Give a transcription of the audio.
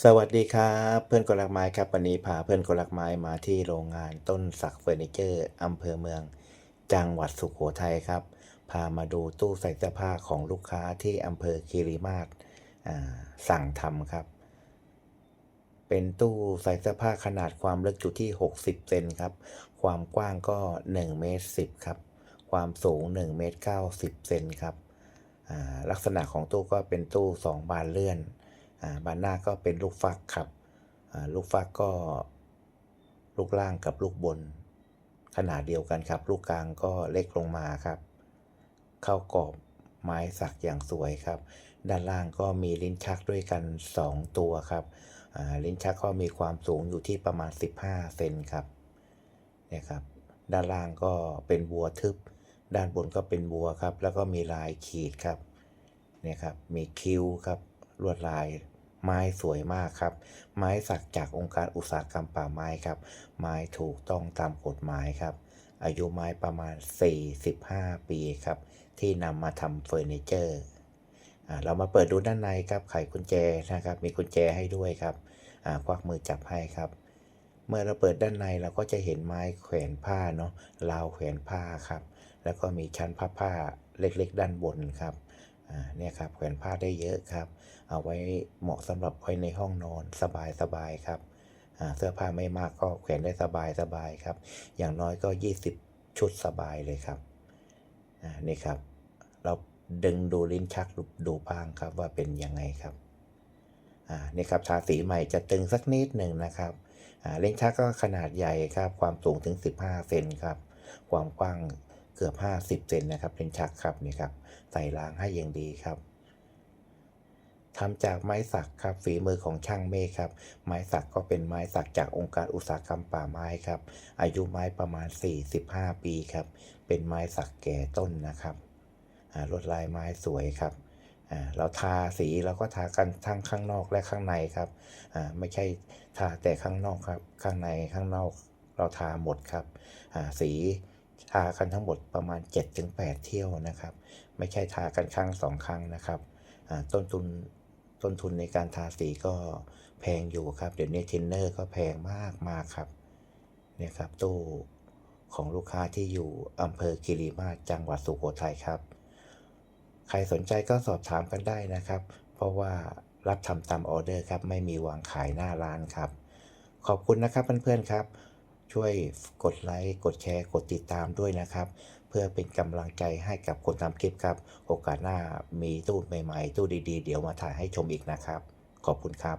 สวัสดีครับเพื่อนคนรักไม้ครับวันนี้พาเพื่อนคนรักไม้มาที่โรงงานต้นสักเฟอร์นิเจอร์อำเภอเมือง จังหวัดสุโขทัยครับ พามาดูตู้ใส่เสื้อผ้าของลูกค้าที่อำเภอคีรีมาศสั่งทำครับ เป็นตู้ใส่เสื้อผ้าขนาดความลึกอยู่ที่ 60 เซนครับ ความกว้างก็1เมตร10ครับ ความสูง1เมตร90เซนครับลักษณะของตู้ก็เป็นตู้ 2 บานเลื่อน บานหน้าก็เป็นลูกฟักครับอ่าลูกฟักก็ลูกล่างกับลูกบน ขนาดเดียวกันครับ ลูกกลางก็เล็กลงมาครับ เข้ากรอบไม้สักอย่างสวยครับ ด้านล่างก็มีลิ้นชักด้วยกัน 2 ตัวครับอ่าลิ้นชักก็มีความสูงอยู่ที่ประมาณ 15 เซนครับเนี่ยครับ ด้านล่างก็เป็นบัวทึบ ด้านบนก็เป็นบัวครับ แล้วก็มีลายขีดครับ เนี่ยครับ มีคิ้วครับ ลวดลาย ไม้สวยมากครับ ไม้สักจากองค์การอุตสาหกรรมป่าไม้ครับ ไม้ถูกต้องตามกฎหมายครับ อายุไม้ประมาณ 45 ปีครับ ที่นำมาทำเฟอร์นิเจอร์อ่าเรามาเปิดดูด้านในครับไขกุญแจนะครับ มีกุญแจให้ด้วยครับอ่าควักมือจับให้ครับ เมื่อเราเปิดด้านในเราก็จะเห็นไม้แขวนผ้าเนาะราวแขวนผ้าครับ แล้วก็มีชั้นพับผ้าเล็กๆ ด้านบนครับ เนี่ยครับแขวนผ้าได้เยอะครับ เอาไว้เหมาะสำหรับไว้ในห้องนอนสบายๆครับอ่าเสื้อผ้าไม่มากก็แขวนได้สบายๆครับ อย่างน้อยก็ 20 ชุดสบายเลยครับอ่านี่ครับ เราดึงดูลิ้นชักดูดูบ้างครับว่าเป็นยังไงครับอ่านี่ครับทาสีใหม่จะตึงสักนิดหนึ่งนะครับอ่าลิ้นชักก็ขนาดใหญ่ครับ ความสูงถึง 15 เซนครับ ความกว้าง กือบ 50 เซนนะครับลิ้นชักครับนี่ครับ ใส่รางให้อย่างดีครับทำจากไม้สักครับฝีมือของช่างเมฆครับ ไม้สักก็เป็นไม้สักจากองค์การอุตสาหกรรมป่าไม้ครับ อายุไม้ประมาณ 45 ปีครับ เป็นไม้สักแก่ต้นนะครับลวดลายไม้สวยครับเราทาสีเราก็ทากันทั้งข้างนอกและข้างในครับไม่ใช่ทาแต่ข้างนอกครับ ข้างในข้างนอกเราทาหมดครับสี ทากันทั้งหมดประมาณ 7-8 เที่ยวนะครับ ไม่ใช่ทากันครั้งสองครั้งนะครับต้นทุนต้นทุนในการทาสีก็แพงอยู่ครับ เดี๋ยวนี้ทินเนอร์ก็แพงมากมากครับเนี่ยครับตู้ของลูกค้าที่อยู่อำเภอกิริมาจังหวัดสุโขทัยครับ ใครสนใจก็สอบถามกันได้นะครับ เพราะว่ารับทำตามออเดอร์ครับ ไม่มีวางขายหน้าร้านครับ ขอบคุณนะครับเพื่อนๆครับ ช่วยกดไลค์กดแชร์กดติดตามด้วยนะครับ เพื่อเป็นกำลังใจให้กับคนทำคลิปครับ โอกาสหน้ามีตู้ใหม่ๆ ตู้ดีๆ เดี๋ยวมาถ่ายให้ชมอีกนะครับ ขอบคุณครับ